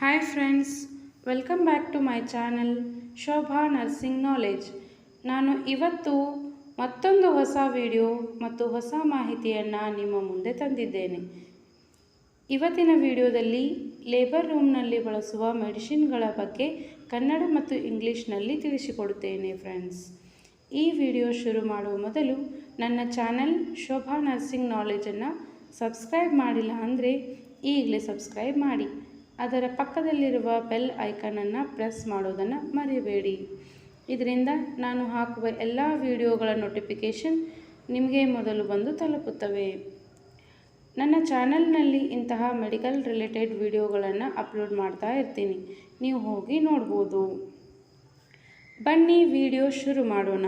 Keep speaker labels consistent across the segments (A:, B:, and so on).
A: Hi friends welcome back to my channel Shobha nursing knowledge ನಾನು ಇವತ್ತು ಮತ್ತೊಂದು ಹೊಸ ವಿಡಿಯೋ ಮತ್ತು ಹೊಸ ಮಾಹಿತಿಯನ್ನು ನಿಮ್ಮ ಮುಂದೆ ತಂದಿದ್ದೇನೆ. ಇವತ್ತಿನ ವಿಡಿಯೋದಲ್ಲಿ ಲೇಬರ್ ರೂಮ್ನಲ್ಲಿ ಬಳಸುವ ಮೆಡಿಸಿನ್ಗಳ ಬಗ್ಗೆ ಕನ್ನಡ ಮತ್ತು ಇಂಗ್ಲೀಷ್ನಲ್ಲಿ ತಿಳಿಸಿಕೊಡುತ್ತೇನೆ ಫ್ರೆಂಡ್ಸ್ ಈ ವಿಡಿಯೋ ಶುರು ಮಾಡುವ ಮೊದಲು ನನ್ನ ಚಾನಲ್ ಶೋಭಾ ನರ್ಸಿಂಗ್ ನಾಲೆಜನ್ನು ಸಬ್ಸ್ಕ್ರೈಬ್ ಮಾಡಿಲ್ಲ ಅಂದರೆ ಈಗಲೇ ಸಬ್ಸ್ಕ್ರೈಬ್ ಮಾಡಿ. ಅದರ ಪಕ್ಕದಲ್ಲಿರುವ ಬೆಲ್ ಐಕನನ್ನು ಪ್ರೆಸ್ ಮಾಡೋದನ್ನು ಮರೆಯಬೇಡಿ ಇದರಿಂದ ನಾನು ಹಾಕುವ ಎಲ್ಲ ವಿಡಿಯೋಗಳ ನೋಟಿಫಿಕೇಷನ್ ನಿಮಗೆ ಮೊದಲು ಬಂದು ತಲುಪುತ್ತವೆ. ನನ್ನ ಚಾನಲ್ನಲ್ಲಿ ಇಂತಹ ಮೆಡಿಕಲ್ ರಿಲೇಟೆಡ್ ವಿಡಿಯೋಗಳನ್ನು ಅಪ್ಲೋಡ್ ಮಾಡ್ತಾ ಇರ್ತೀನಿ. ನೀವು ಹೋಗಿ ನೋಡ್ಬೋದು. ಬನ್ನಿ ವಿಡಿಯೋ ಶುರು ಮಾಡೋಣ.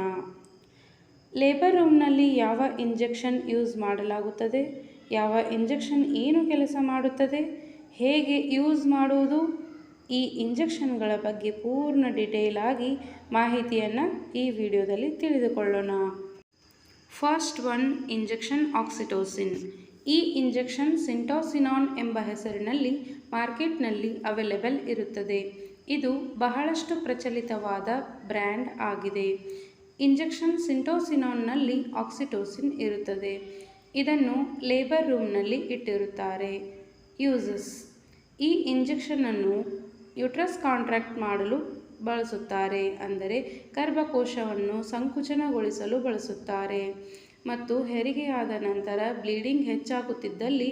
A: ಲೇಬರ್ ರೂಮ್ನಲ್ಲಿ ಯಾವ ಇಂಜೆಕ್ಷನ್ ಯೂಸ್ ಮಾಡಲಾಗುತ್ತದೆ? ಯಾವ ಇಂಜೆಕ್ಷನ್ ಏನು ಕೆಲಸ ಮಾಡುತ್ತದೆ? ಹೇಗೆ ಯೂಸ್ ಮಾಡುವುದು? ಈ ಇಂಜೆಕ್ಷನ್ಗಳ ಬಗ್ಗೆ ಪೂರ್ಣ ಡಿಟೇಲ್ ಆಗಿ ಮಾಹಿತಿಯನ್ನು ಈ ವಿಡಿಯೋದಲ್ಲಿ ತಿಳಿದುಕೊಳ್ಳೋಣ. First one, injection oxytocin. ಈ ಇಂಜೆಕ್ಷನ್ ಸಿಂಟೋಸಿನಾನ್ ಎಂಬ ಹೆಸರಿನಲ್ಲಿ ಮಾರ್ಕೆಟ್ನಲ್ಲಿ ಅವೈಲೇಬಲ್ ಇರುತ್ತದೆ. ಇದು ಬಹಳಷ್ಟು ಪ್ರಚಲಿತವಾದ ಬ್ರ್ಯಾಂಡ್ ಆಗಿದೆ. ಇಂಜೆಕ್ಷನ್ ಸಿಂಟೋಸಿನಾನ್ನಲ್ಲಿ ಆಕ್ಸಿಟೋಸಿನ್ ಇರುತ್ತದೆ. ಇದನ್ನು ಲೇಬರ್ ರೂಮ್ನಲ್ಲಿ ಇಟ್ಟಿರುತ್ತಾರೆ. ಯೂಸಸ್. ಈ ಇಂಜೆಕ್ಷನನ್ನು ಯುಟ್ರಸ್ ಕಾಂಟ್ರಾಕ್ಟ್ ಮಾಡಲು ಬಳಸುತ್ತಾರೆ ಅಂದರೆ ಗರ್ಭಕೋಶವನ್ನು ಸಂಕುಚನಗೊಳಿಸಲು ಬಳಸುತ್ತಾರೆ ಮತ್ತು ಹೆರಿಗೆಯಾದ ನಂತರ ಬ್ಲೀಡಿಂಗ್ ಹೆಚ್ಚಾಗುತ್ತಿದ್ದಲ್ಲಿ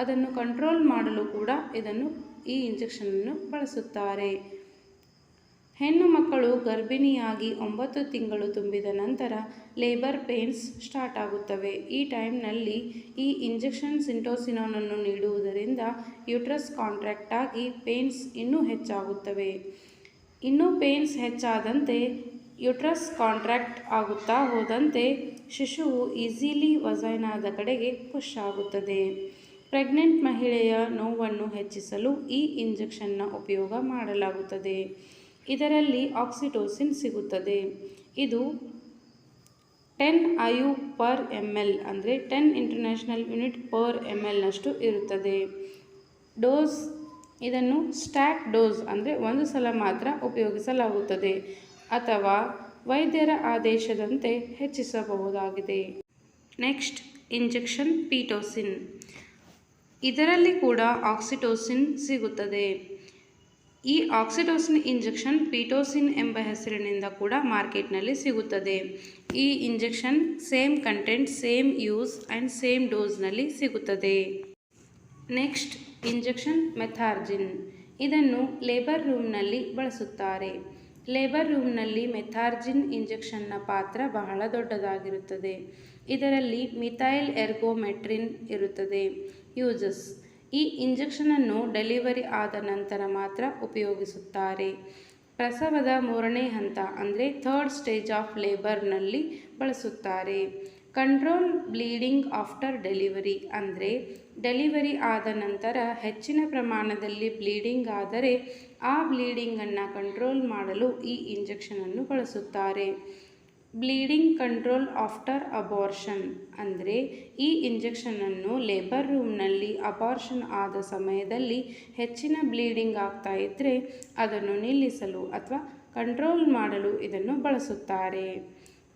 A: ಅದನ್ನು ಕಂಟ್ರೋಲ್ ಮಾಡಲು ಕೂಡ ಇದನ್ನು ಈ ಇಂಜೆಕ್ಷನನ್ನು ಬಳಸುತ್ತಾರೆ. ಹೆಣ್ಣು ಮಕ್ಕಳು ಗರ್ಭಿಣಿಯಾಗಿ ಒಂಬತ್ತು ತಿಂಗಳು ತುಂಬಿದ ನಂತರ ಲೇಬರ್ ಪೇನ್ಸ್ ಸ್ಟಾರ್ಟ್ ಆಗುತ್ತವೆ. ಈ ಟೈಮ್ನಲ್ಲಿ ಈ ಇಂಜೆಕ್ಷನ್ ಸಿಂಟೋಸಿನೋನನ್ನು ನೀಡುವುದರಿಂದ ಯುಟ್ರಸ್ ಕಾಂಟ್ರಾಕ್ಟ್ ಆಗಿ ಪೇನ್ಸ್ ಇನ್ನೂ ಹೆಚ್ಚಾಗುತ್ತವೆ. ಇನ್ನೂ ಪೇನ್ಸ್ ಹೆಚ್ಚಾದಂತೆ ಯುಟ್ರಸ್ ಕಾಂಟ್ರಾಕ್ಟ್ ಆಗುತ್ತಾ ಹೋದಂತೆ ಶಿಶುವು ಈಸಿಲಿ ವಜೈನಾದ ಕಡೆಗೆ ಪುಷ್ ಆಗುತ್ತದೆ. ಪ್ರೆಗ್ನೆಂಟ್ ಮಹಿಳೆಯ ನೋವನ್ನು ಹೆಚ್ಚಿಸಲು ಈ ಇಂಜೆಕ್ಷನ್ನ ಉಪಯೋಗ ಮಾಡಲಾಗುತ್ತದೆ. ಇದರಲ್ಲಿ ಆಕ್ಸಿಟೋಸಿನ್ ಸಿಗುತ್ತದೆ. ಇದು ten IU per M L ಅಂದರೆ ten international unit per M ಎಲ್ನಷ್ಟು ಇರುತ್ತದೆ. ಡೋಸ್ ಇದನ್ನು ಸ್ಟ್ಯಾಕ್ ಡೋಸ್ ಅಂದರೆ ಒಂದು ಸಲ ಮಾತ್ರ ಉಪಯೋಗಿಸಲಾಗುತ್ತದೆ ಅಥವಾ ವೈದ್ಯರ ಆದೇಶದಂತೆ ಹೆಚ್ಚಿಸಬಹುದಾಗಿದೆ. Next, injection ಪೀಟೋಸಿನ್. ಇದರಲ್ಲಿ ಕೂಡ ಆಕ್ಸಿಟೋಸಿನ್ ಸಿಗುತ್ತದೆ. ಈ ಆಕ್ಸಿಟೋಸಿನ್ ಇಂಜೆಕ್ಷನ್ ಪೀಟೋಸಿನ್ ಎಂಬ ಹೆಸರಿನಿಂದ ಕೂಡ ಮಾರ್ಕೆಟ್ನಲ್ಲಿ ಸಿಗುತ್ತದೆ. ಈ injection same content, same use and same ಡೋಸ್ನಲ್ಲಿ ಸಿಗುತ್ತದೆ. Next, injection Methergine. ಇದನ್ನು ಲೇಬರ್ ರೂಮ್ನಲ್ಲಿ ಬಳಸುತ್ತಾರೆ. ಲೇಬರ್ ರೂಮ್ನಲ್ಲಿ ಮೆಥಾರ್ಜಿನ್ ಇಂಜೆಕ್ಷನ್ನ ಪಾತ್ರ ಬಹಳ ದೊಡ್ಡದಾಗಿರುತ್ತದೆ. ಇದರಲ್ಲಿ ಮಿಥೈಲ್ ಎರ್ಗೋಮೆಟ್ರಿನ್ ಇರುತ್ತದೆ. ಯೂಸಸ್. ಈ ಇಂಜೆಕ್ಷನನ್ನು ಡೆಲಿವರಿ ಆದ ನಂತರ ಮಾತ್ರ ಉಪಯೋಗಿಸುತ್ತಾರೆ. ಪ್ರಸವದ ಮೂರನೇ ಹಂತ ಅಂದರೆ ಥರ್ಡ್ ಸ್ಟೇಜ್ ಆಫ್ ಲೇಬರ್ನಲ್ಲಿ ಬಳಸುತ್ತಾರೆ. ಕಂಟ್ರೋಲ್ ಬ್ಲೀಡಿಂಗ್ ಆಫ್ಟರ್ ಡೆಲಿವರಿ ಅಂದರೆ ಡೆಲಿವರಿ ಆದ ನಂತರ ಹೆಚ್ಚಿನ ಪ್ರಮಾಣದಲ್ಲಿ ಬ್ಲೀಡಿಂಗ್ ಆದರೆ ಆ ಬ್ಲೀಡಿಂಗನ್ನು ಕಂಟ್ರೋಲ್ ಮಾಡಲು ಈ ಇಂಜೆಕ್ಷನನ್ನು ಬಳಸುತ್ತಾರೆ. ಬ್ಲೀಡಿಂಗ್ ಕಂಟ್ರೋಲ್ ಆಫ್ಟರ್ ಅಬಾರ್ಷನ್ ಅಂದರೆ ಈ ಇಂಜೆಕ್ಷನನ್ನು ಲೇಬರ್ ರೂಮ್ನಲ್ಲಿ ಅಬಾರ್ಷನ್ ಆದ ಸಮಯದಲ್ಲಿ ಹೆಚ್ಚಿನ ಬ್ಲೀಡಿಂಗ್ ಆಗ್ತಾ ಇದ್ದರೆ ಅದನ್ನು ನಿಲ್ಲಿಸಲು ಅಥವಾ ಕಂಟ್ರೋಲ್ ಮಾಡಲು ಇದನ್ನು ಬಳಸುತ್ತಾರೆ.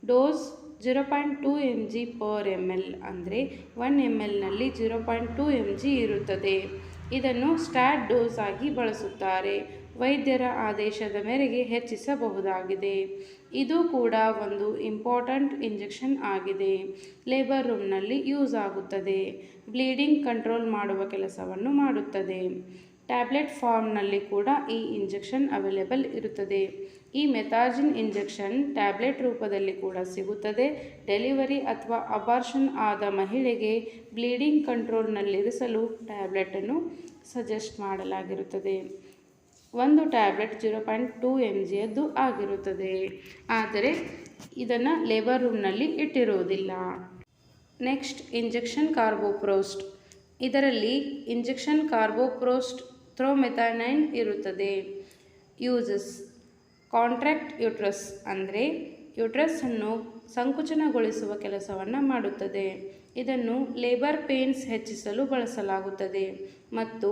A: Dose zero point two M G per M L ಅಂದರೆ one M ಎಲ್ನಲ್ಲಿ zero point two M G ಇರುತ್ತದೆ. ಇದನ್ನು ಸ್ಟ್ಯಾಟ್ ಡೋಸ್ ಆಗಿ ಬಳಸುತ್ತಾರೆ. ವೈದ್ಯರ ಆದೇಶದ ಮೇರೆಗೆ ಹೆಚ್ಚಿಸಬಹುದಾಗಿದೆ. ಇದು ಕೂಡ ಒಂದು ಇಂಪಾರ್ಟೆಂಟ್ ಇಂಜೆಕ್ಷನ್ ಆಗಿದೆ. ಲೇಬರ್ ರೂಮ್ನಲ್ಲಿ ಯೂಸ್ ಆಗುತ್ತದೆ. ಬ್ಲೀಡಿಂಗ್ ಕಂಟ್ರೋಲ್ ಮಾಡುವ ಕೆಲಸವನ್ನು ಮಾಡುತ್ತದೆ. ಟ್ಯಾಬ್ಲೆಟ್ ಫಾರ್ಮ್ನಲ್ಲಿ ಕೂಡ ಈ ಇಂಜೆಕ್ಷನ್ ಅವೈಲೇಬಲ್ ಇರುತ್ತದೆ. ಈ ಮೆಥಾಜಿನ್ ಇಂಜೆಕ್ಷನ್ ಟ್ಯಾಬ್ಲೆಟ್ ರೂಪದಲ್ಲಿ ಕೂಡ ಸಿಗುತ್ತದೆ. ಡೆಲಿವರಿ ಅಥವಾ ಅಬಾರ್ಷನ್ ಆದ ಮಹಿಳೆಗೆ ಬ್ಲೀಡಿಂಗ್ ಕಂಟ್ರೋಲ್ನಲ್ಲಿರಿಸಲು ಟ್ಯಾಬ್ಲೆಟನ್ನು ಸಜೆಸ್ಟ್ ಮಾಡಲಾಗಿರುತ್ತದೆ. ಒಂದು tablet zero point two M ಜಿಯದ್ದು ಆಗಿರುತ್ತದೆ. ಆದರೆ ಇದನ್ನು ಲೇಬರ್ ರೂಮ್ನಲ್ಲಿ ಇಟ್ಟಿರುವುದಿಲ್ಲ. Next, injection ಕಾರ್ಬೋಪ್ರೋಸ್ಟ್. ಇದರಲ್ಲಿ ಇಂಜೆಕ್ಷನ್ ಕಾರ್ಬೋಪ್ರೋಸ್ಟ್ ಥ್ರೋಮೆಥಾನೈನ್ ಇರುತ್ತದೆ. ಯೂಸಸ್ ಕಾಂಟ್ರಾಕ್ಟ್ ಯುಟ್ರಸ್ ಅಂದರೆ ಯುಟ್ರಸ್ಸನ್ನು ಸಂಕುಚನಗೊಳಿಸುವ ಕೆಲಸವನ್ನು ಮಾಡುತ್ತದೆ. ಇದನ್ನು ಲೇಬರ್ ಪೇನ್ಸ್ ಹೆಚ್ಚಿಸಲು ಬಳಸಲಾಗುತ್ತದೆ ಮತ್ತು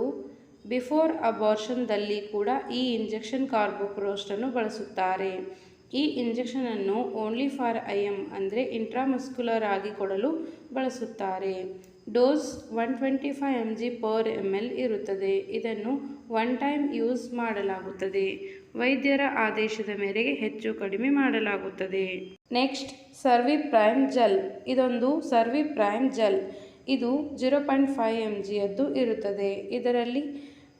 A: ಬಿಫೋರ್ ಅಬಾರ್ಷನ್ದಲ್ಲಿ ಕೂಡ ಈ ಇಂಜೆಕ್ಷನ್ ಕಾರ್ಬೋಕ್ರೋಸ್ಟನ್ನು ಬಳಸುತ್ತಾರೆ. ಈ ಇಂಜೆಕ್ಷನನ್ನು ಓನ್ಲಿ ಫಾರ್ ಐ ಎಂ ಅಂದರೆ ಇಂಟ್ರಾಮಸ್ಕ್ಯುಲರ್ ಆಗಿ ಕೊಡಲು ಬಳಸುತ್ತಾರೆ. Dose one twenty five M G per M L ಇರುತ್ತದೆ. ಇದನ್ನು ಒನ್ ಟೈಮ್ ಯೂಸ್ ಮಾಡಲಾಗುತ್ತದೆ. ವೈದ್ಯರ ಆದೇಶದ ಮೇರೆಗೆ ಹೆಚ್ಚು ಕಡಿಮೆ ಮಾಡಲಾಗುತ್ತದೆ. Next Cerviprime gel. ಇದೊಂದು ಸರ್ವಿ ಪ್ರೈಮ್ ಜೆಲ್. ಇದು ಜೀರೋ ಪಾಯಿಂಟ್ ಫೈವ್ ಎಂ ಜಿಯದ್ದು ಇರುತ್ತದೆ. ಇದರಲ್ಲಿ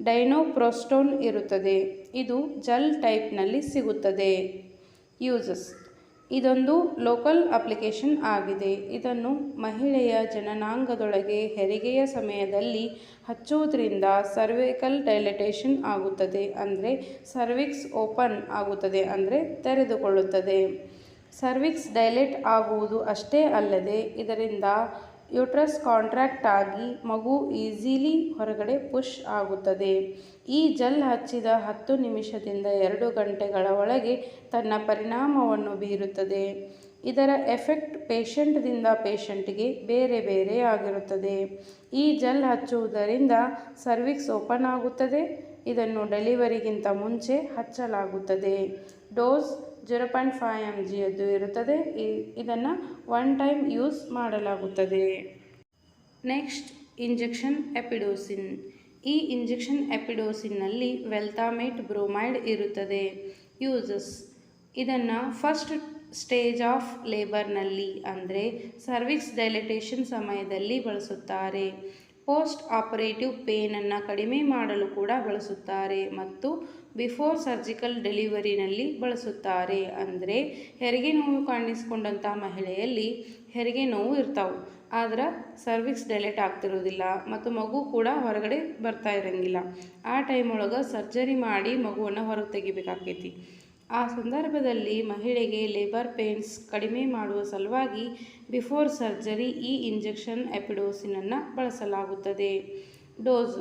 A: ಡೈನೋಪ್ರೋಸ್ಟೋನ್ ಇರುತ್ತದೆ. ಇದು ಜೆಲ್ ಟೈಪ್ನಲ್ಲಿ ಸಿಗುತ್ತದೆ. ಯೂಸಸ್. ಇದೊಂದು ಲೋಕಲ್ ಅಪ್ಲಿಕೇಶನ್ ಆಗಿದೆ. ಇದನ್ನು ಮಹಿಳೆಯ ಜನನಾಂಗದೊಳಗೆ ಹೆರಿಗೆಯ ಸಮಯದಲ್ಲಿ ಹಚ್ಚುವುದರಿಂದ ಸರ್ವಿಕಲ್ ಡೈಲೆಟೇಷನ್ ಆಗುತ್ತದೆ ಅಂದರೆ ಸರ್ವಿಕ್ಸ್ ಓಪನ್ ಆಗುತ್ತದೆ ಅಂದರೆ ತೆರೆದುಕೊಳ್ಳುತ್ತದೆ. ಸರ್ವಿಕ್ಸ್ ಡೈಲೇಟ್ ಆಗುವುದು ಅಷ್ಟೇ ಅಲ್ಲದೆ ಇದರಿಂದ ಯೂಟ್ರಸ್ ಕಾಂಟ್ರ್ಯಾಕ್ಟ್ ಆಗಿ ಮಗು ಈಸಿಲಿ ಹೊರಗಡೆ ಪುಷ್ ಆಗುತ್ತದೆ. ಈ ಜೆಲ್ ಹಚ್ಚಿದ ಹತ್ತು ನಿಮಿಷದಿಂದ ಎರಡು ಗಂಟೆಗಳ ಒಳಗೆ ತನ್ನ ಪರಿಣಾಮವನ್ನು ಬೀರುತ್ತದೆ. ಇದರ ಎಫೆಕ್ಟ್ ಪೇಷಂಟ್ದಿಂದ ಪೇಷಂಟ್ಗೆ ಬೇರೆ ಬೇರೆ ಆಗಿರುತ್ತದೆ. ಈ ಜೆಲ್ ಹಚ್ಚುವುದರಿಂದ ಸರ್ವಿಕ್ಸ್ ಓಪನ್ ಆಗುತ್ತದೆ. ಇದನ್ನು ಡೆಲಿವರಿಗಿಂತ ಮುಂಚೆ ಹಚ್ಚಲಾಗುತ್ತದೆ. Dose zero point five M ಜಿಯದ್ದು ಇರುತ್ತದೆ. ಇದನ್ನು ಒನ್ ಟೈಮ್ ಯೂಸ್ ಮಾಡಲಾಗುತ್ತದೆ. Next, injection Epidosin. ಈ ಇಂಜೆಕ್ಷನ್ ಎಪಿಡೋಸಿನ್ನಲ್ಲಿ ವೆಲ್ತಾಮೇಟ್ ಬ್ರೋಮೈಡ್ ಇರುತ್ತದೆ. ಯೂಸಸ್. ಇದನ್ನು ಫಸ್ಟ್ ಸ್ಟೇಜ್ ಆಫ್ ಲೇಬರ್ನಲ್ಲಿ, ಅಂದರೆ ಸರ್ವಿಕ್ಸ್ ಡೈಲಿಟೇಷನ್ ಸಮಯದಲ್ಲಿ ಬಳಸುತ್ತಾರೆ. ಪೋಸ್ಟ್ ಆಪರೇಟಿವ್ ಪೇನನ್ನು ಕಡಿಮೆ ಮಾಡಲು ಕೂಡ ಬಳಸುತ್ತಾರೆ. ಮತ್ತು ಬಿಫೋರ್ ಸರ್ಜಿಕಲ್ ಡೆಲಿವರಿನಲ್ಲಿ ಬಳಸುತ್ತಾರೆ ಅಂದರೆ ಹೆರಿಗೆ ನೋವು ಕಾಣಿಸ್ಕೊಂಡಂಥ ಮಹಿಳೆಯಲ್ಲಿ ಹೆರಿಗೆ ನೋವು ಇರ್ತಾವೆ. ಆದ್ರೆ ಸರ್ವಿಕ್ಸ್ ಡೆಲೇಟ್ ಆಗ್ತಿರೋದಿಲ್ಲ ಮತ್ತು ಮಗು ಕೂಡ ಹೊರಗಡೆ ಬರ್ತಾ ಇರೋಂಗಿಲ್ಲ. ಆ ಟೈಮ್ ಒಳಗೆ ಸರ್ಜರಿ ಮಾಡಿ ಮಗುವನ್ನು ಹೊರಗೆ ತೆಗಿಬೇಕಾಕೈತಿ. ಆ ಸಂದರ್ಭದಲ್ಲಿ ಮಹಿಳೆಗೆ ಲೇಬರ್ ಪೇನ್ಸ್ ಕಡಿಮೆ ಮಾಡುವ ಸಲುವಾಗಿ ಬಿಫೋರ್ ಸರ್ಜರಿ ಈ ಇಂಜೆಕ್ಷನ್ ಎಪಿಡೋಸಿನನ್ನು ಬಳಸಲಾಗುತ್ತದೆ. ಡೋಸ್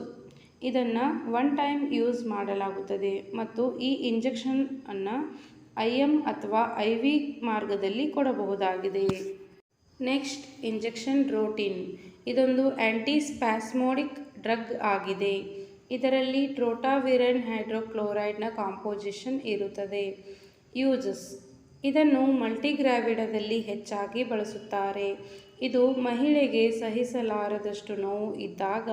A: ಇದನ್ನು ಒನ್ ಟೈಮ್ ಯೂಸ್ ಮಾಡಲಾಗುತ್ತದೆ ಮತ್ತು ಈ ಇಂಜೆಕ್ಷನನ್ನು ಐ ಎಂ ಅಥವಾ ಐ ವಿ ಮಾರ್ಗದಲ್ಲಿ ಕೊಡಬಹುದಾಗಿದೆ. ನೆಕ್ಸ್ಟ್ ಇಂಜೆಕ್ಷನ್ ರೋಟಿನ್ ಇದೊಂದು ಆ್ಯಂಟಿಸ್ಪ್ಯಾಸ್ಮೋಡಿಕ್ ಡ್ರಗ್ ಆಗಿದೆ. ಇದರಲ್ಲಿ ಟ್ರೋಟಾವಿರನ್ ಹೈಡ್ರೋಕ್ಲೋರೈಡ್ನ ಕಾಂಪೋಸಿಷನ್ ಇರುತ್ತದೆ. ಯೂಸಸ್ ಇದನ್ನು ಮಲ್ಟಿಗ್ರಾವಿಡದಲ್ಲಿ ಹೆಚ್ಚಾಗಿ ಬಳಸುತ್ತಾರೆ. ಇದು ಮಹಿಳೆಗೆ ಸಹಿಸಲಾರದಷ್ಟು ನೋವು ಇದ್ದಾಗ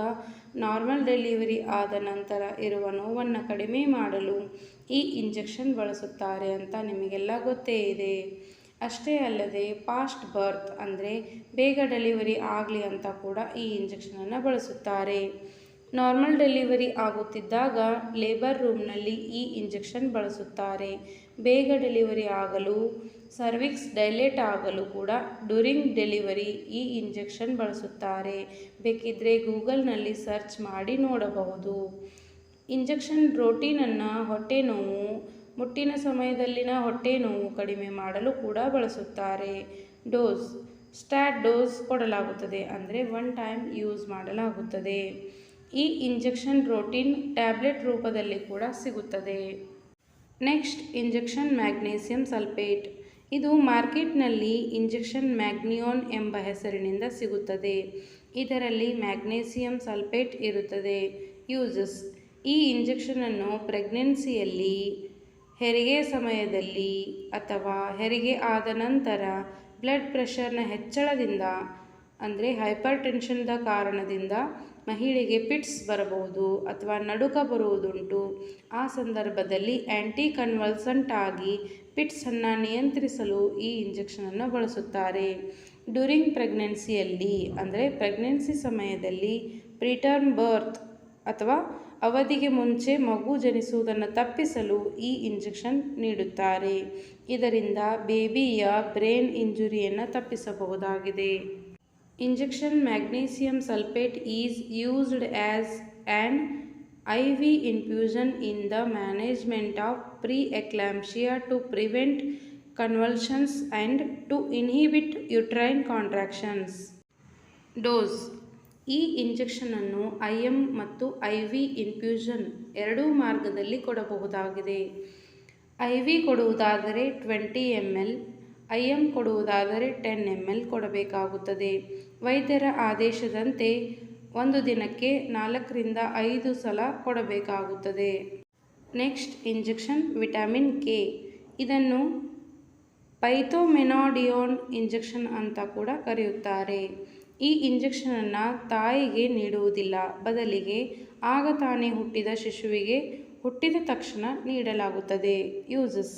A: ನಾರ್ಮಲ್ ಡೆಲಿವರಿ ಆದ ನಂತರ ಇರುವ ನೋವನ್ನು ಕಡಿಮೆ ಮಾಡಲು ಈ ಇಂಜೆಕ್ಷನ್ ಬಳಸುತ್ತಾರೆ ಅಂತ ನಿಮಗೆಲ್ಲ ಗೊತ್ತೇ ಇದೆ. ಅಷ್ಟೇ ಅಲ್ಲದೆ ಪಾಸ್ಟ್ ಬರ್ತ್ ಅಂದರೆ ಬೇಗ ಡೆಲಿವರಿ ಆಗಲಿ ಅಂತ ಕೂಡ ಈ ಇಂಜೆಕ್ಷನನ್ನು ಬಳಸುತ್ತಾರೆ. ನಾರ್ಮಲ್ ಡೆಲಿವರಿ ಆಗುತ್ತಿದ್ದಾಗ ಲೇಬರ್ ರೂಮ್ನಲ್ಲಿ ಈ ಇಂಜೆಕ್ಷನ್ ಬಳಸುತ್ತಾರೆ. ಬೇಗ ಡೆಲಿವರಿ ಆಗಲು, ಸರ್ವಿಕ್ಸ್ ಡೈಲೇಟ್ ಆಗಲು ಕೂಡ ಡ್ಯೂರಿಂಗ್ ಡೆಲಿವರಿ ಈ ಇಂಜೆಕ್ಷನ್ ಬಳಸುತ್ತಾರೆ. ಬೇಕಿದ್ದರೆ ಗೂಗಲ್ನಲ್ಲಿ ಸರ್ಚ್ ಮಾಡಿ ನೋಡಬಹುದು. ಇಂಜೆಕ್ಷನ್ ರೋಟೀನನ್ನು ಹೊಟ್ಟೆ ನೋವು, ಮುಟ್ಟಿನ ಸಮಯದಲ್ಲಿನ ಹೊಟ್ಟೆ ನೋವು ಕಡಿಮೆ ಮಾಡಲು ಕೂಡ ಬಳಸುತ್ತಾರೆ. ಡೋಸ್, ಸ್ಟ್ಯಾಟ್ ಡೋಸ್ ಕೊಡಲಾಗುತ್ತದೆ, ಅಂದರೆ ಒನ್ ಟೈಮ್ ಯೂಸ್ ಮಾಡಲಾಗುತ್ತದೆ. ಈ ಇಂಜೆಕ್ಷನ್ ರೋಟೀನ್ ಟ್ಯಾಬ್ಲೆಟ್ ರೂಪದಲ್ಲಿ ಕೂಡ ಸಿಗುತ್ತದೆ. Next, injection magnesium sulphate. ಇದು ಮಾರ್ಕೆಟ್ನಲ್ಲಿ ಇಂಜೆಕ್ಷನ್ ಮ್ಯಾಗ್ನಿಯೋನ್ ಎಂಬ ಹೆಸರಿನಿಂದ ಸಿಗುತ್ತದೆ. ಇದರಲ್ಲಿ ಮ್ಯಾಗ್ನೀಸಿಯಂ ಸಲ್ಫೇಟ್ ಇರುತ್ತದೆ. ಯೂಸಸ್. ಈ ಇಂಜೆಕ್ಷನನ್ನು ಪ್ರೆಗ್ನೆನ್ಸಿಯಲ್ಲಿ, ಹೆರಿಗೆ ಸಮಯದಲ್ಲಿ ಅಥವಾ ಹೆರಿಗೆ ಆದ ನಂತರ ಬ್ಲಡ್ ಪ್ರೆಷರ್ನ ಹೆಚ್ಚಳದಿಂದ, ಅಂದರೆ ಹೈಪರ್ ಟೆನ್ಷನ್ದ ಕಾರಣದಿಂದ ಮಹಿಳೆಗೆ ಪಿಟ್ಸ್ ಬರಬಹುದು ಅಥವಾ ನಡುಕ ಬರುವುದುಂಟು. ಆ ಸಂದರ್ಭದಲ್ಲಿ ಆ್ಯಂಟಿ ಕನ್ವಲ್ಸಂಟ್ ಆಗಿ ಪಿಟ್ಸನ್ನು ನಿಯಂತ್ರಿಸಲು ಈ ಇಂಜೆಕ್ಷನನ್ನು ಬಳಸುತ್ತಾರೆ. ಡ್ಯೂರಿಂಗ್ ಪ್ರೆಗ್ನೆನ್ಸಿಯಲ್ಲಿ, ಅಂದರೆ ಪ್ರೆಗ್ನೆನ್ಸಿ ಸಮಯದಲ್ಲಿ ಪ್ರಿಟರ್ಮ್ ಬರ್ತ್ ಅಥವಾ ಅವಧಿಗೆ ಮುಂಚೆ ಮಗು ಜನಿಸುವುದನ್ನು ತಪ್ಪಿಸಲು ಈ ಇಂಜೆಕ್ಷನ್ ನೀಡುತ್ತಾರೆ. ಇದರಿಂದ ಬೇಬಿಯ ಬ್ರೇನ್ ಇಂಜುರಿಯನ್ನು ತಪ್ಪಿಸಬಹುದಾಗಿದೆ. Injection magnesium sulfate is used as an IV infusion in the management of preeclampsia to prevent convulsions and to inhibit uterine contractions. Dose ಈ ಇಂಜೆಕ್ಷನನ್ನು ಐ ಎಂ ಮತ್ತು ಐ ವಿ ಇನ್ಫ್ಯೂಷನ್ ಎರಡೂ ಮಾರ್ಗದಲ್ಲಿ ಕೊಡಬಹುದಾಗಿದೆ ಐ ವಿ ಕೊಡುವುದಾದರೆ twenty M L I M ಕೊಡುವುದಾದರೆ ten M L ಕೊಡಬೇಕಾಗುತ್ತದೆ ವೈದ್ಯರ ಆದೇಶದಂತೆ ಒಂದು ದಿನಕ್ಕೆ ನಾಲ್ಕರಿಂದ ಐದು ಸಲ ಕೊಡಬೇಕಾಗುತ್ತದೆ. Next injection vitamin K. ಇದನ್ನು ಪೈಥೋಮೆನಾಡಿಯೋನ್ ಇಂಜೆಕ್ಷನ್ ಅಂತ ಕೂಡ ಕರೆಯುತ್ತಾರೆ. ಈ ಇಂಜೆಕ್ಷನನ್ನು ತಾಯಿಗೆ ನೀಡುವುದಿಲ್ಲ. ಬದಲಿಗೆ ಆಗ ತಾನೇ ಹುಟ್ಟಿದ ಶಿಶುವಿಗೆ ಹುಟ್ಟಿದ ತಕ್ಷಣ ನೀಡಲಾಗುತ್ತದೆ. ಯೂಸಸ್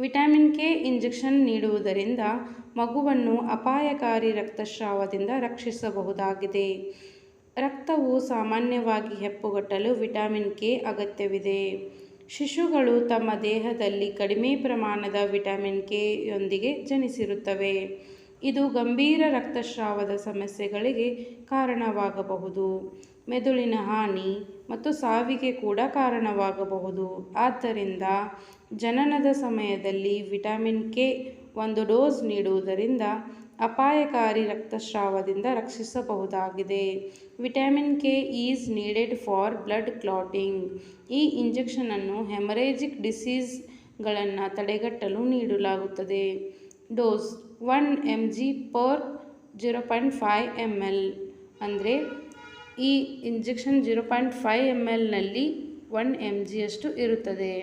A: ವಿಟಮಿನ್ ಕೆ ಇಂಜೆಕ್ಷನ್ ನೀಡುವುದರಿಂದ ಮಗುವನ್ನು ಅಪಾಯಕಾರಿ ರಕ್ತಸ್ರಾವದಿಂದ ರಕ್ಷಿಸಬಹುದಾಗಿದೆ. ರಕ್ತವು ಸಾಮಾನ್ಯವಾಗಿ ಹೆಪ್ಪುಗಟ್ಟಲು ವಿಟಮಿನ್ ಕೆ ಅಗತ್ಯವಿದೆ. ಶಿಶುಗಳು ತಮ್ಮ ದೇಹದಲ್ಲಿ ಕಡಿಮೆ ಪ್ರಮಾಣದ ವಿಟಮಿನ್ ಕೆಯೊಂದಿಗೆ ಜನಿಸಿರುತ್ತವೆ. ಇದು ಗಂಭೀರ ರಕ್ತಸ್ರಾವದ ಸಮಸ್ಯೆಗಳಿಗೆ ಕಾರಣವಾಗಬಹುದು. ಮೆದುಳಿನ ಹಾನಿ ಮತ್ತು ಸಾವಿಗೆ ಕೂಡ ಕಾರಣವಾಗಬಹುದು. ಆದ್ದರಿಂದ ಜನನದ ಸಮಯದಲ್ಲಿ ವಿಟಮಿನ್ ಕೆ ಒಂದು ಡೋಸ್ ನೀಡುವುದರಿಂದ ಅಪಾಯಕಾರಿ ರಕ್ತಸ್ರಾವದಿಂದ ರಕ್ಷಿಸಬಹುದಾಗಿದೆ. Vitamin K is needed for blood clotting. ಈ ಇಂಜೆಕ್ಷನನ್ನು ಹೆಮರೇಜಿಕ್ ಡಿಸೀಸ್ಗಳನ್ನು ತಡೆಗಟ್ಟಲು ನೀಡಲಾಗುತ್ತದೆ. Dose one M G per zero point five M L ಅಂದರೆ ಈ injection zero point five M ಎಲ್ನಲ್ಲಿ one M ಜಿಯಷ್ಟು ಇರುತ್ತದೆ.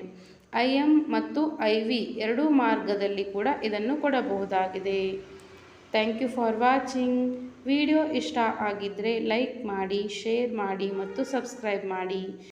A: ಐ ಎಂ ಮತ್ತು ಐ ವಿ ಎರಡೂ ಮಾರ್ಗದಲ್ಲಿ ಕೂಡ ಇದನ್ನು ಕೊಡಬಹುದಾಗಿದೆ. Thank you for watching. Video ಇಷ್ಟ ಆಗಿದ್ದರೆ ಲೈಕ್ ಮಾಡಿ, ಶೇರ್ ಮಾಡಿ ಮತ್ತು ಸಬ್ಸ್ಕ್ರೈಬ್ ಮಾಡಿ.